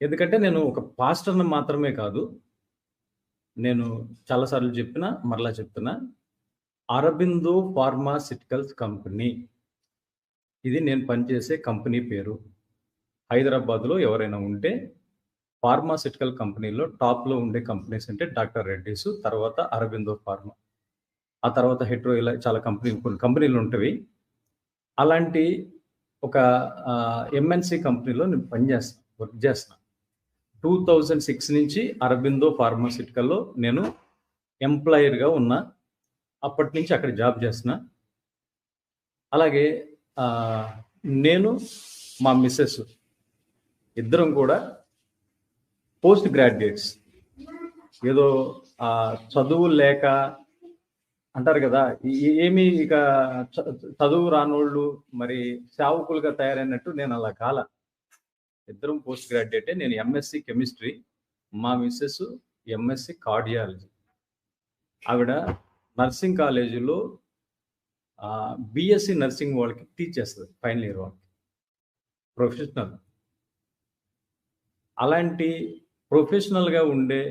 ఎందుకంటే నేను ఒక పాస్టర్‌ని మాత్రమే కాదు. నేను చాలా సార్లు మరలా చెప్తున్నా. Aurobindo pharmaceuticals company. ఇది నేను పనిచేసే కంపెనీ పేరు. హైదరాబాద్‌లో ఎవరైనా ఉంటే ఫార్మాసిటికల్ కంపెనీలో టాప్‌లో ఉండే కంపెనీస్ అంటే డాక్టర్ రెడ్డిస్ తర్వాత అరబిందో ఫార్మా. ఆ తర్వాత హెట్రో ఇలా చాలా కంపెనీలు కొన్ని కంపెనీలు ఉంటవి. అలాంటి ఒక ఎంఎన్‌సి కంపెనీలో నేను పనిచేస్తాను వర్క్ చేస్తాను టూ థౌజండ్ సిక్స్ నుంచి అరబిందో ఫార్మాసిటికల్లో నేను ఎంప్లాయర్‌గా ఉన్నా. అప్పటి నుంచి అక్కడ జాబ్ చేసిన అలాగే నేను, మా మిస్సెస్ ఇద్దరం కూడా పోస్ట్ గ్రాడ్యుయేట్స్. ఏదో చదువు లేక అంటారు కదా! ఏమి ఇక చదువు రానోళ్ళు మరి సేవకులుగా తయారైనట్టు నేను అలా కాల. ఇద్దరం పోస్ట్ గ్రాడ్యుయేటే. నేను ఎంఎస్‌సి కెమిస్ట్రీ. మా మిసెస్ ఎంఎస్‌సి కార్డియాలజీ. ఆవిడ నర్సింగ్ కాలేజీలో బిఎస్సి నర్సింగ్ వాళ్ళకి టీచ్ చేస్తుంది ఫైనల్ ఇయర్ వాళ్ళకి. ప్రొఫెషనల్. అలాంటి ప్రొఫెషనల్‌గా ఉండే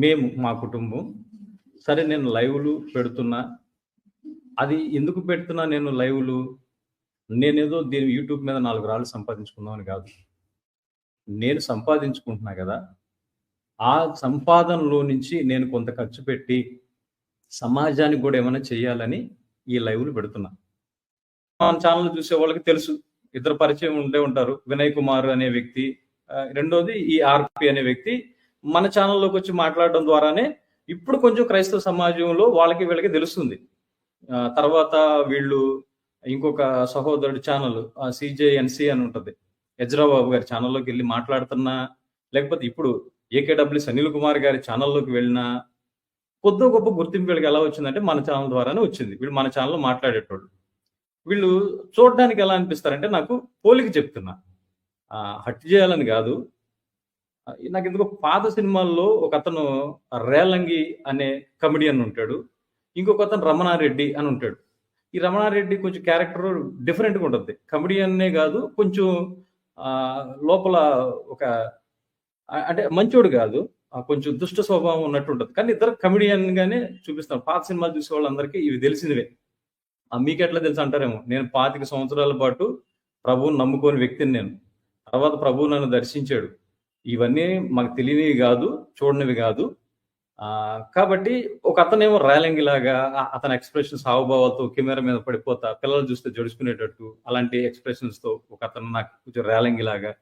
మేము మా కుటుంబం. సరే నేను లైవ్‌లు పెడుతున్నా. అది ఎందుకు పెడుతున్నా నేను లైవ్‌లు? నేనేదో దీని యూట్యూబ్ మీద నాలుగు రాళ్ళు సంపాదించుకుందామని కాదు. నేను సంపాదించుకుంటున్నా కదా ఆ సంపాదనలో నుంచి నేను కొంత ఖర్చు పెట్టి సమాజానికి కూడా ఏమైనా చేయాలని ఈ లైవ్‌లు పెడుతున్నా. మన ఛానల్ చూసే వాళ్ళకి తెలుసు. ఇద్దరు పరిచయం ఉండే ఉంటారు. వినయ్ కుమార్ అనే వ్యక్తి. రెండోది ఈ ఆర్‌పి అనే వ్యక్తి. మన ఛానల్లోకి వచ్చి మాట్లాడడం ద్వారానే ఇప్పుడు కొంచెం క్రైస్తవ సమాజంలో వాళ్ళకి వీళ్ళకి తెలుస్తుంది. తర్వాత వీళ్ళు ఇంకొక సహోదరుడి ఛానల్ సిజేఎన్సి సీజేఎన్‌సి అని ఉంటుంది యజ్రాబాబు గారి ఛానల్లోకి వెళ్ళి మాట్లాడుతున్నా, లేకపోతే ఇప్పుడు ఏకేడబ్ల్యూ అనిల్ కుమార్ గారి ఛానల్లోకి వెళ్ళినా, కొద్ది గొప్ప గుర్తింపు వీళ్ళకి ఎలా వచ్చిందంటే మన ఛానల్ ద్వారానే వచ్చింది. వీళ్ళు మన ఛానల్లో మాట్లాడేటోళ్ళు. వీళ్ళు చూడడానికి ఎలా అనిపిస్తారంటే నాకు పోలిక చెప్తున్నా. హట్ చేయాలని కాదు నాకు ఎందుకో పాత సినిమాల్లో ఒక అతను రేలంగి అనే కమెడియన్ ఉంటాడు. ఇంకొకతను రమణారెడ్డి అని ఉంటాడు. ఈ రమణారెడ్డి కొంచెం క్యారెక్టర్ డిఫరెంట్‌గా ఉంటుంది కమెడియన్నే కాదు కొంచెం లోపల ఒక అంటే మంచోడు కాదు కొంచెం దుష్ట స్వభావం ఉన్నట్టు ఉంటుంది కానీ ఇద్దరు కమెడియన్‌గానే చూపిస్తాను పాత సినిమాలు చూసే వాళ్ళందరికీ ఇవి తెలిసినవే. మీకు ఎట్లా తెలుసు అంటారేమో. నేను 25 సంవత్సరాల పాటు ప్రభువుని నమ్ముకోని వ్యక్తిని నేను. తర్వాత ప్రభువు నన్ను దర్శించాడు. ఇవన్నీ మాకు తెలియనివి కాదు చూడనివి కాదు కాబట్టి ఒకతనేమో రేలంగిలాగా అ అతని ఎక్స్‌ప్రెషన్స్ హావభావాలతో కెమెరా మీద పడిపోతా, పిల్లలు చూస్తే జడుసుకునేటట్టు అలాంటి ఎక్స్‌ప్రెషన్స్‌తో ఒకతను నాకు కొంచెం రేలంగిలాగా,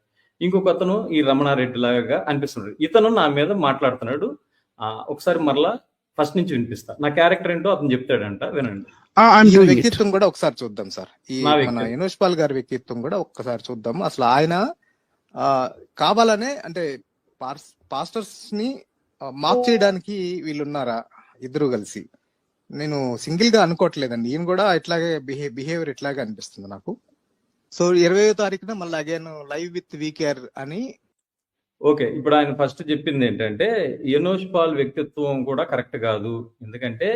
ఇంకొకతను ఈ రమణారెడ్డి లాగా అనిపిస్తున్నాడు. ఇతను నా మీద మాట్లాడుతున్నాడు. ఒకసారి మరలా ఫస్ట్ నుంచి వినిపిస్తా. నా క్యారెక్టర్ ఏంటో అతను చెప్తాడంట వినండి. వ్యక్తిత్వం కూడా ఒకసారి చూద్దాం సార్. ఈ నా పాల్ గారి వ్యక్తిత్వం కూడా ఒక్కసారి చూద్దాం. అసలు ఆయన కావాలనే అంటే పార్స్ పాస్టర్స్‌ని మాక్ చేయడానికి వీళ్ళున్నారా? ఇద్దరు కలిసి. నేను సింగిల్‌గా అనుకోవట్లేదండి. ఈయన కూడా ఇట్లాగే బిహే బిహేవియర్ ఇట్లాగే అనిపిస్తుంది నాకు. సో 20వ తారీఖున మళ్ళీ అగైన్ లైవ్ విత్ వీకేఆర్ అని ఓకే. ఇప్పుడు ఆయన ఫస్ట్ చెప్పిందేంటంటే, ఎనోష్ పాల్ వ్యక్తిత్వం కూడా కరెక్ట్ గాదు. ఎందుకంటే,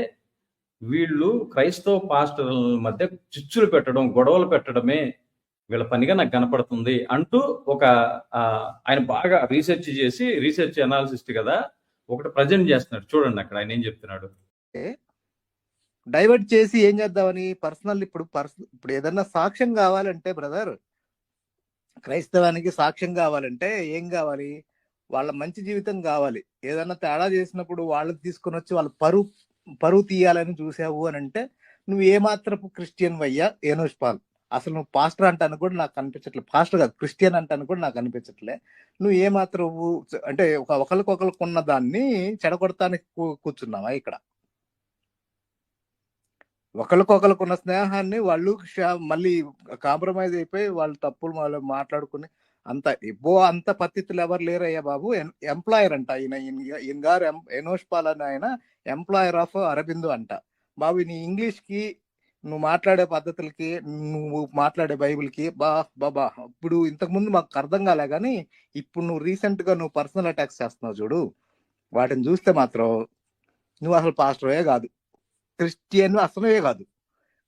వీళ్ళు క్రైస్తవ పాస్టర్‌ల మధ్య చిచ్చులు పెట్టడం, గొడవలు పెట్టడమే వీళ్ళ పనిగా నాకు కనపడుతుంది అంటూ ఒక ఆయన బాగా రీసెర్చ్ చేసి, రీసెర్చ్ అనాలిసిస్ట్ గదా! ఒకటి ప్రజెంట్ చేస్తున్నాడు. చూడండి అక్కడ ఆయన ఏం చెప్తున్నాడు. డైవర్ట్ చేసి ఏం చేద్దామని పర్సనల్ ఇప్పుడు పర్సనల్ ఇప్పుడు ఏదన్నా సాక్ష్యం కావాలంటే బ్రదర్ క్రైస్తవానికి సాక్ష్యం కావాలంటే ఏం కావాలి? వాళ్ళ మంచి జీవితం కావాలి. ఏదన్నా తేడా చేసినప్పుడు వాళ్ళకి తీసుకొని వచ్చి వాళ్ళ పరువు పరువు తీయాలని చూసావు అని అంటే నువ్వు ఏమాత్రపు క్రిస్టియన్ వయ్యా? Enosh Paul. అసలు నువ్వు పాస్టర్ అంటాను కూడా నాకు కనిపించట్లే పాస్టర్ కాదు క్రిస్టియన్ అంటాను కూడా నాకు అనిపించట్లే. నువ్వు ఏమాత్రం అంటే ఒక ఒకరికొకరికి ఉన్న దాన్ని చెడగొడతానికి కూర్చున్నావా ఇక్కడ? ఒకరికొకరికి ఉన్న స్నేహాన్ని వాళ్ళు మళ్ళీ కాంప్రమైజ్ అయిపోయి వాళ్ళు తప్పులు వాళ్ళు మాట్లాడుకుని అంత ఇబ్బో అంత పత్తితులు ఎవరు లేరయ్యా బాబు. ఎంప్లాయర్ అంట ఈయన ఈయన- గారు ఎం- ఎనోష్ పాల్ అని ఆయన ఎంప్లాయర్ ఆఫ్ అరబిందు అంట. బాబు నీ ఇంగ్లీష్కి నువ్వు మాట్లాడే పద్ధతులకి నువ్వు మాట్లాడే బైబిల్కి బా బాబా ఇప్పుడు ఇంతకుముందు మాకు అర్థం కాలే కానీ ఇప్పుడు నువ్వు రీసెంట్గా నువ్వు పర్సనల్ అటాక్స్ చేస్తున్నావు చూడు. వాటిని చూస్తే మాత్రం నువ్వు అసలు పాస్టర్వే కాదు. క్రిస్టియన్ అసలే కాదు.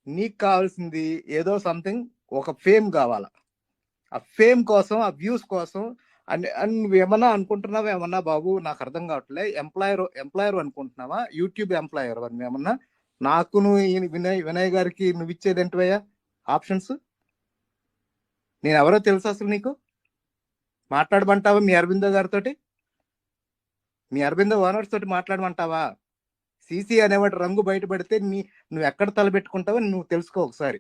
నీకు కావాల్సింది ఏదో సంథింగ్ ఒక ఫేమ్ కావాలా? ఆ ఫేమ్ కోసం ఆ వ్యూస్ కోసం అని నువ్వు ఏమన్నా అనుకుంటున్నావా? ఏమన్నా బాబు నాకు అర్థం కావట్లే. ఎంప్లాయర్ ఎంప్లాయర్ అనుకుంటున్నావా? యూట్యూబ్ ఎంప్లాయర్ ఏమన్నా నాకు నువ్వు వినయ్ వినయ్ గారికి నువ్వు ఇచ్చేది ఏంటివయ్యా? ఆప్షన్స్? నేను ఎవరో తెలుసు అసలు నీకు? మాట్లాడమంటావా మీ అరవిందో గారితోటి? మీ అరవిందో ఓనర్స్ తోటి మాట్లాడమంటావా? సీసీ అనేవాడు రంగు బయటపడితే నీ నువ్వు ఎక్కడ తలపెట్టుకుంటావో నువ్వు తెలుసుకో ఒకసారి.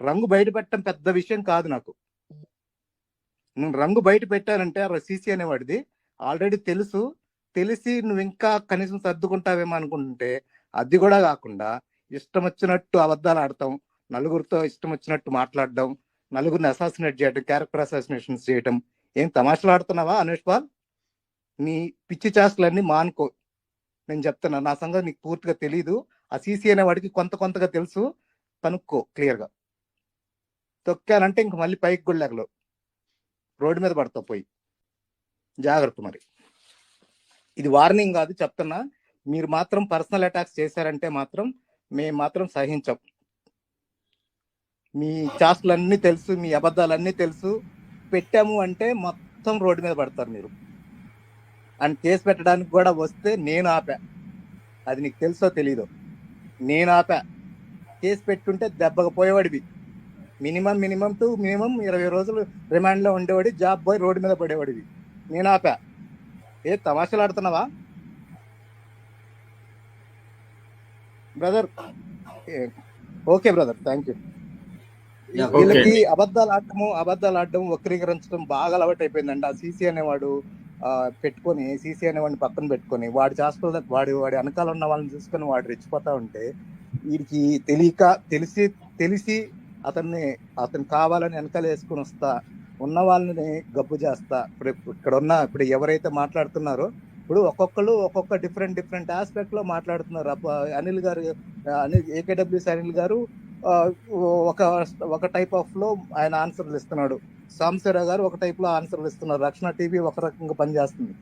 రంగు బయట పెట్టడం పెద్ద విషయం కాదు నాకు. నువ్వు రంగు బయట పెట్టానంటే సీసీ అనేవాడిది. ఆల్రెడీ తెలుసు. తెలిసి నువ్వు ఇంకా కనీసం సర్దుకుంటావేమో అనుకుంటుంటే అది కూడా కాకుండా ఇష్టం వచ్చినట్టు అబద్ధాలు ఆడటం నలుగురితో ఇష్టం వచ్చినట్టు మాట్లాడడం నలుగురిని అసాసినేట్ చేయడం క్యారెక్టర్ అసాసినేషన్స్ చేయడం ఏం తమాషలు ఆడుతున్నావా అనేష్ పాల్ నీ పిచ్చి చేష్టలన్నీ మానుకో. నేను చెప్తున్నా నా సంగతి నీకు పూర్తిగా తెలియదు ఆ సీసీ అనే వాడికి కొంత కొంతగా తెలుసు. కనుక్కో క్లియర్గా. తొక్కానంటే ఇంక మళ్ళీ పైకి కూడా లేగలవు. రోడ్డు మీద పడతావు పోయి. జాగ్రత్త మరి. ఇది వార్నింగ్ కాదు చెప్తున్నా. మీరు మాత్రం పర్సనల్ అటాక్స్ చేశారంటే మాత్రం మేము మాత్రం సహించం. మీ చాస్లన్నీ తెలుసు మీ అబద్ధాలన్నీ తెలుసు. పెట్టాము అంటే మొత్తం రోడ్డు మీద పడతారు మీరు. అండ్ కేసు పెట్టడానికి కూడా వస్తే నేను ఆపా. అది నీకు తెలుసో తెలీదో. నేను ఆపా. కేసు పెట్టుంటే దెబ్బకు పోయేవాడివి. మినిమం మినిమం టు మినిమం ఇరవై రోజులు రిమాండ్లో ఉండేవాడి జాబ్ పోయి రోడ్డు మీద పడేవాడివి. నేను ఆపా. ఏ తమాషలు brother okay brother thank you. వీళ్ళకి అబద్ధాలు ఆడటము అబద్ధాలు ఆడటం వక్రీకరించడం బాగా అలవాటు అయిపోయిందండి. ఆ సీసీ అనేవాడు పెట్టుకొని సీసీ అనేవాడిని పక్కన పెట్టుకొని వాడు చేస్తున్న వాడి వాడి వెనకాల ఉన్న వాళ్ళని చూసుకొని వాడు రెచ్చిపోతా ఉంటే వీడికి తెలియక తెలిసి తెలిసి అతన్ని అతను కావాలని వెనకాల వేసుకొని వస్తా ఉన్న వాళ్ళని గబ్బు చేస్తా ఇప్పుడు ఇక్కడ ఉన్న ఇప్పుడు ఎవరైతే మాట్లాడుతున్నారో ఇప్పుడు ఒక్కొక్కరు ఒక్కొక్క డిఫరెంట్ డిఫరెంట్ ఆస్పెక్ట్లో మాట్లాడుతున్నారు. అనిల్ గారు అనిల్ ఏకేడబ్ల్యూస్ అనిల్ గారు ఒక ఒక టైప్ ఆఫ్లో ఆయన ఆన్సర్లు ఇస్తున్నాడు. సాంసరా గారు ఒక టైప్లో ఆన్సర్లు ఇస్తున్నారు. రక్షణ టీవీ ఒక రకంగా పనిచేస్తుంది.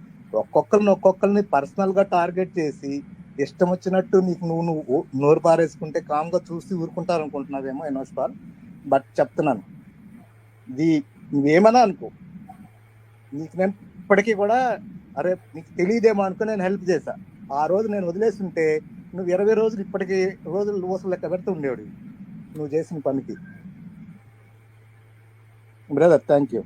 ఒక్కొక్కరిని ఒక్కొక్కరిని పర్సనల్గా టార్గెట్ చేసి ఇష్టం వచ్చినట్టు నీకు నువ్వు నువ్వు నోరు పారేసుకుంటే కామ్గా చూసి ఊరుకుంటారు అనుకుంటున్నావేమో ఎనోస్ పాల్ బట్ చెప్తున్నాను ఇది నువ్వేమన్నా అనుకో నీకు నేను ఇప్పటికీ కూడా అరే నీకు తెలియదేమో అనుకుని నేను హెల్ప్ చేశా. ఆ రోజు నేను వదిలేస్తుంటే నువ్వు ఇరవై రోజులు ఇప్పటికి రోజులు ఊసలు లెక్క పెడుతూ ఉండేవాడు నువ్వు చేసిన పనికి. Brother thank you